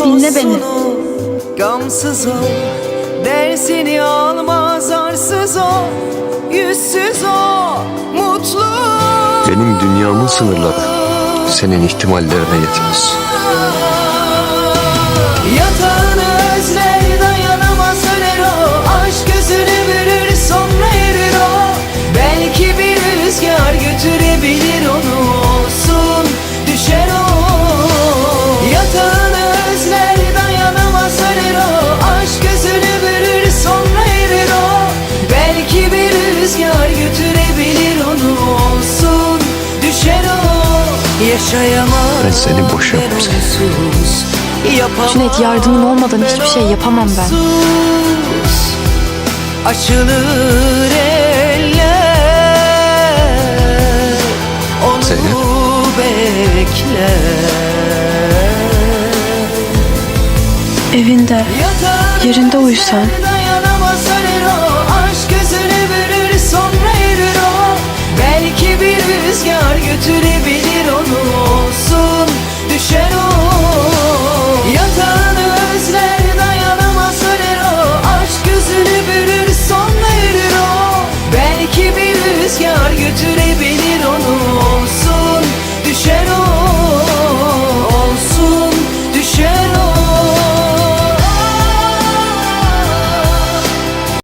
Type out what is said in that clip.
Dinle beni. Gamsız ol Dersini almaz arsız ol Yüzsüz ol Mutlu. Benim dünyamın sınırları senin ihtimallerine yetmez. Yatağını özler dayanamaz öler o Aşk gözünü bürür sonra erir o Belki bir rüzgar götürebilir Ben seni boşamam seni. Cüneyt yardımın olmadan hiçbir şey yapamam ben. Açılır eller Zeynep. Evinde, yerinde uyusan, Belki bir rüzgar götürebilir. to